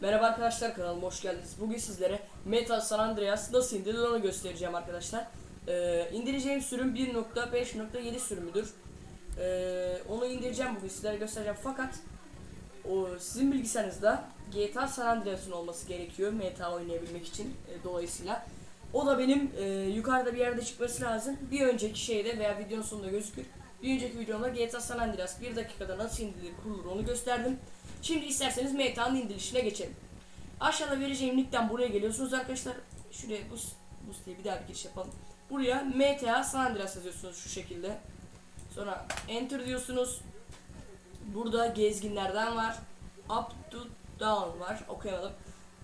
Merhaba arkadaşlar kanalıma hoş geldiniz. Bugün sizlere Metal San Andreas nasıl indirilir onu göstereceğim arkadaşlar. Ee, indireceğim sürüm 1.5.7 sürümüdür. Ee, onu indireceğim bugün sizlere göstereceğim fakat o sizin bilgisayarınızda GTA San Andreas'ın olması gerekiyor MTA oynayabilmek için e, dolayısıyla. O da benim e, yukarıda bir yerde çıkması lazım. Bir önceki şeyde veya videonun sonunda gözükür. Bir önceki videomda GTA San Andreas 1 dakikada nasıl indirilir kurulur onu gösterdim. Şimdi isterseniz MTA'nın indirilişine geçelim. Aşağıda vereceğim linkten buraya geliyorsunuz arkadaşlar. Şuraya bu bu diye bir daha bir giriş yapalım. Buraya MTA San Andreas yazıyorsunuz şu şekilde. Sonra enter diyorsunuz. Burada gezginlerden var. Up to down var. Okuyamadım.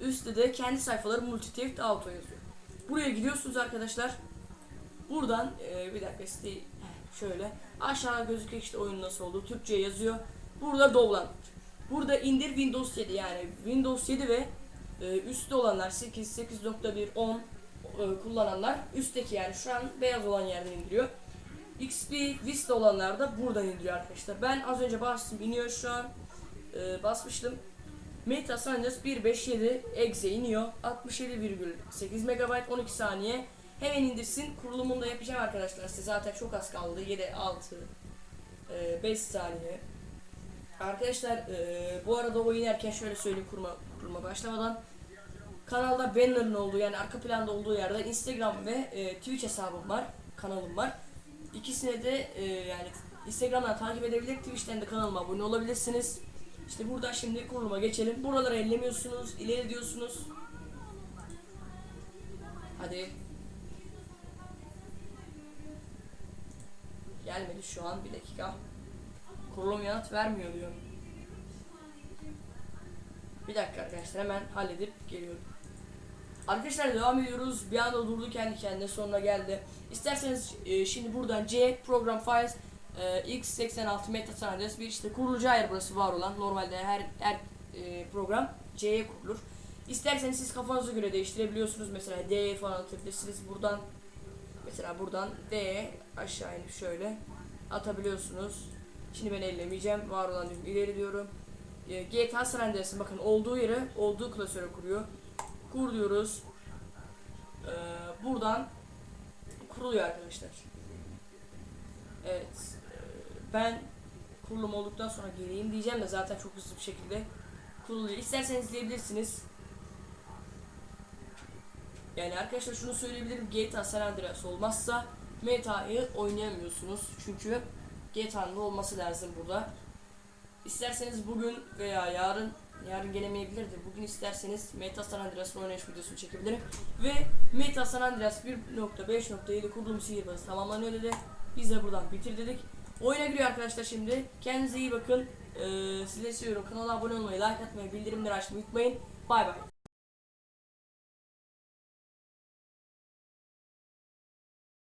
Üstte de kendi sayfaları multi auto yazıyor. Buraya gidiyorsunuz arkadaşlar. Buradan e, bir dakika siteyi şöyle aşağıda gözüküyor işte oyun nasıl olduğu Türkçe yazıyor. Burada download. Burada indir Windows 7 yani Windows 7 ve e, üstte olanlar 8, 8.1, 10 e, kullananlar üstteki yani şu an beyaz olan yerden indiriyor. XP Vista olanlar da buradan indiriyor arkadaşlar. Ben az önce bastım iniyor şu an. E, basmıştım. Meta San Andreas 157 exe iniyor. 67,8 MB 12 saniye. Hemen indirsin. Kurulumunu da yapacağım arkadaşlar. Size zaten çok az kaldı. 7 6 5 saniye. Arkadaşlar e, bu arada oynarken şöyle söyleyeyim kurma kurma başlamadan kanalda banner'ın olduğu yani arka planda olduğu yerde Instagram ve e, Twitch hesabım var, kanalım var. İkisine de e, yani Instagram'dan takip edebilir, Twitch'ten de kanalıma abone olabilirsiniz. İşte burada şimdi kuruluma geçelim. Buraları ellemiyorsunuz, ileri diyorsunuz. Hadi. Gelmedi şu an bir dakika. Kurulum yanıt vermiyor diyor. Bir dakika arkadaşlar hemen halledip geliyorum. Arkadaşlar devam ediyoruz. Bir anda durdu kendi kendine sonra geldi. İsterseniz e, şimdi buradan C program files e, x86 meta San Andreas bir işte kurulacağı yer burası var olan. Normalde her her e, program C'ye kurulur. İsterseniz siz kafanıza göre değiştirebiliyorsunuz. Mesela D'ye falan atabilirsiniz. Buradan mesela buradan D'ye aşağı inip şöyle atabiliyorsunuz. Şimdi ben ellemeyeceğim. Var olan diyorum. ileri diyorum. E, GTA San Andreas'ın bakın olduğu yere olduğu klasöre kuruyor. Kur diyoruz. E, buradan kuruluyor arkadaşlar. Evet. Ben kurulum olduktan sonra geleyim diyeceğim de zaten çok hızlı bir şekilde kuruluyor. İsterseniz izleyebilirsiniz. Yani arkadaşlar şunu söyleyebilirim. GTA San Andreas olmazsa Meta'yı oynayamıyorsunuz. Çünkü GTA'nın olması lazım burada. İsterseniz bugün veya yarın yarın gelemeyebilir de bugün isterseniz Meta San Andreas'ın oynayış videosunu çekebilirim. Ve Meta San Andreas 1.5.7 kurulum sihirbazı tamamlanıyor dedi. Biz de buradan bitir dedik. Oyuna giriyor arkadaşlar şimdi. Kendinize iyi bakın. Ee, sizi seviyorum. Kanala abone olmayı, like atmayı, bildirimleri açmayı unutmayın. Bay bay.